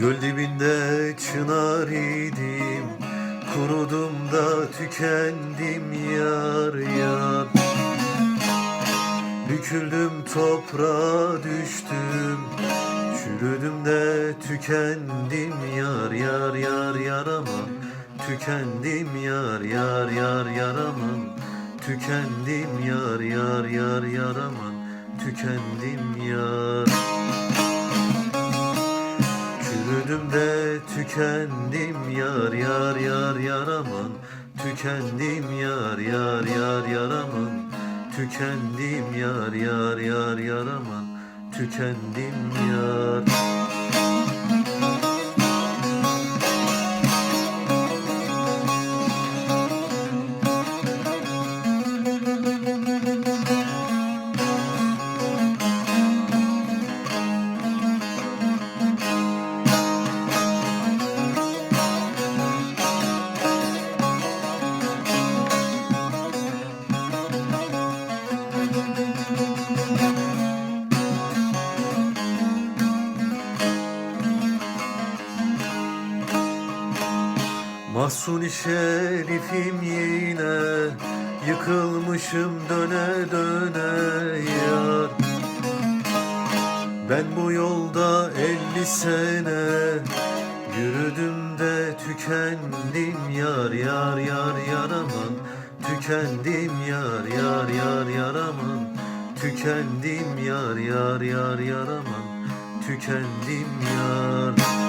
Göl dibinde çınar idim Kurudum da tükendim yar yar. Büküldüm toprağa düştüm Çürüdüm de tükendim yar yar yar yaramam. Tükendim yar yar yar yaramam Tükendim yar yar yar yar, yar, yar, yar, yar, yar, yar, yar, yar, yar. Tükendim yar yar yar yaraman Tükendim yar yar yar yaraman Tükendim yar yar yar yaraman Tükendim yar, yar, yar, yar, yar, yar Mahsuni şerifim yine Yıkılmışım döne döne yar. Ben bu yolda elli sene Yürüdüm de tükendim yar yar yar yaraman Tükendim yar yar yar yaraman Tükendim yar yar yar yaraman Tükendim yar, yar, yar, yar, yar, yar, yar, yar, yar, yar.